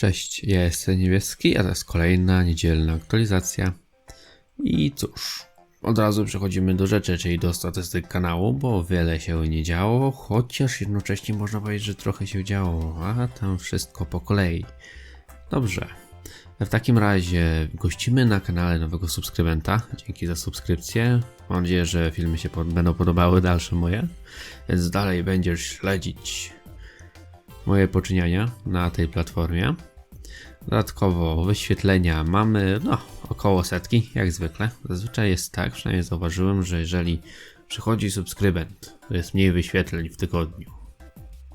Cześć, ja jestem Niebieski, a to jest kolejna niedzielna aktualizacja. I cóż, od razu przechodzimy do rzeczy, czyli do statystyk kanału, bo wiele się nie działo, chociaż jednocześnie można powiedzieć, że trochę się działo, a tam wszystko po kolei. Dobrze. W takim razie gościmy na kanale nowego subskrybenta. Dzięki za subskrypcję. Mam nadzieję, że filmy się pod- będą podobały dalsze moje, więc dalej będziesz śledzić moje poczyniania na tej platformie. Dodatkowo wyświetlenia mamy no, około setki, jak zwykle. Zazwyczaj jest tak, przynajmniej zauważyłem, że jeżeli przychodzi subskrybent, to jest mniej wyświetleń w tygodniu.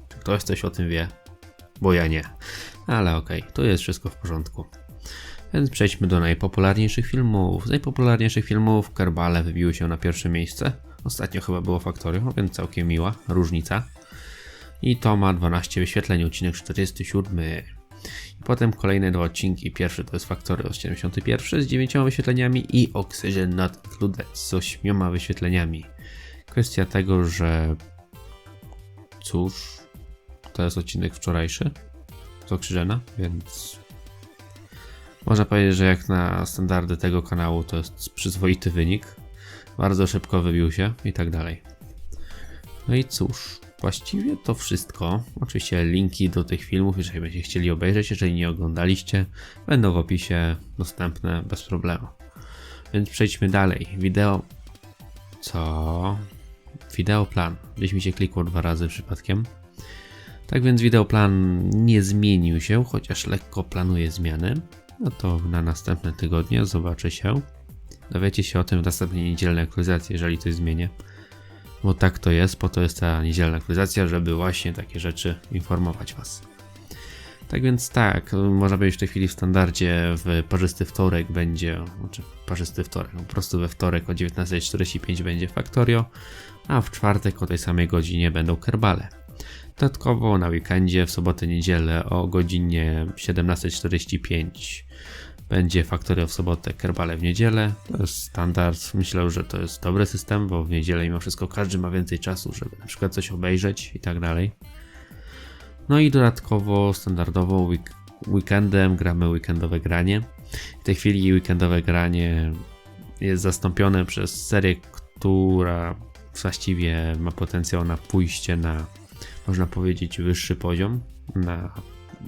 Czy ktoś coś o tym wie? Bo ja nie. Ale okej, tu jest wszystko w porządku. Więc przejdźmy do najpopularniejszych filmów. Z najpopularniejszych filmów Kerbale wybiły się na pierwsze miejsce. Ostatnio chyba było Factorio, więc całkiem miła różnica. I to ma 12 wyświetleń, odcinek 47. Potem kolejne dwa odcinki. Pierwszy to jest Factorio 71 z 9 wyświetleniami i Oxygen Not Included z 8 wyświetleniami. Kwestia tego, że cóż, to jest odcinek wczorajszy z Oxygena, więc można powiedzieć, że jak na standardy tego kanału to jest przyzwoity wynik. Bardzo szybko wybił się i tak dalej. No i cóż, właściwie to wszystko. Oczywiście linki do tych filmów, jeżeli będziecie chcieli obejrzeć, jeżeli nie oglądaliście, będą w opisie dostępne bez problemu. Więc przejdźmy dalej. Wideo. Co? Wideoplan. Gdzieś mi się klikło dwa razy przypadkiem. Tak więc wideoplan nie zmienił się, chociaż lekko planuje zmiany. No to na następne tygodnie zobaczy się. Dowiecie się o tym w następnej niedzielnej aktualizacji, jeżeli coś zmienię. Bo tak to jest, po to jest ta niedzielna aktualizacja, żeby właśnie takie rzeczy informować Was. Tak więc tak, można powiedzieć w tej chwili w standardzie w parzysty wtorek będzie, znaczy parzysty wtorek, po prostu we wtorek o 19.45 będzie Factorio, a w czwartek o tej samej godzinie będą Kerbale. Dodatkowo na weekendzie w sobotę, niedzielę o godzinie 17.45 będzie Factorio w sobotę, Kerbale w niedzielę. To jest standard. Myślę, że to jest dobry system, bo w niedzielę mimo wszystko każdy ma więcej czasu, żeby na przykład coś obejrzeć i tak dalej. No i dodatkowo standardowo week weekendem gramy weekendowe granie. W tej chwili weekendowe granie jest zastąpione przez serię, która właściwie ma potencjał na pójście na, można powiedzieć, wyższy poziom, na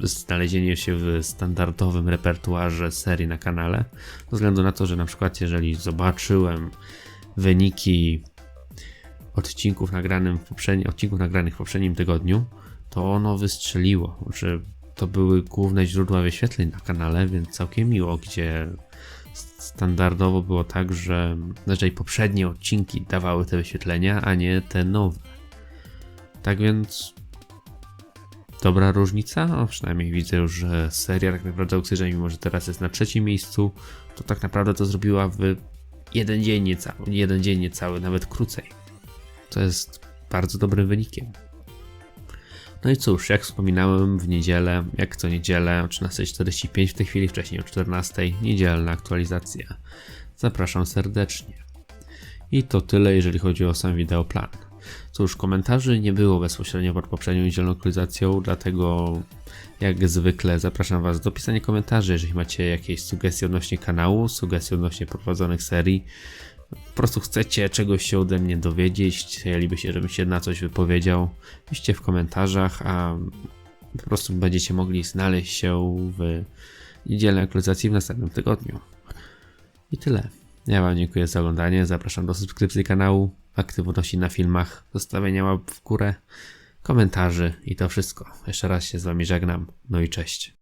znalezienie się w standardowym repertuarze serii na kanale. Ze względu na to, że na przykład jeżeli zobaczyłem wyniki odcinków, nagranym w odcinków nagranych w poprzednim tygodniu, to ono wystrzeliło, że to były główne źródła wyświetleń na kanale, więc całkiem miło, gdzie standardowo było tak, że jeżeli poprzednie odcinki dawały te wyświetlenia, a nie te nowe. Tak więc dobra różnica. No, przynajmniej widzę już, że seria tak naprawdę Oxygen, mimo że teraz jest na trzecim miejscu, to tak naprawdę to zrobiła w jeden dzień niecały, jeden dzień niecały, nawet krócej. To jest bardzo dobrym wynikiem. No i cóż, jak wspominałem w niedzielę, jak co niedzielę o 13.45 w tej chwili, wcześniej o 14.00, niedzielna aktualizacja. Zapraszam serdecznie. I to tyle, jeżeli chodzi o sam wideoplan. Cóż, komentarzy nie było bezpośrednio pod poprzednią niedzielną aktualizacją, dlatego jak zwykle zapraszam Was do pisania komentarzy, jeżeli macie jakieś sugestie odnośnie kanału, sugestie odnośnie prowadzonych serii. Po prostu chcecie czegoś się ode mnie dowiedzieć, chcielibyście, żebym się na coś wypowiedział, piszcie w komentarzach, a po prostu będziecie mogli znaleźć się w niedzielnej aktualizacji w następnym tygodniu. I tyle. Ja Wam dziękuję za oglądanie, zapraszam do subskrypcji kanału, aktywności na filmach, zostawienia łap w górę, komentarzy i to wszystko. Jeszcze raz się z Wami żegnam, no i cześć.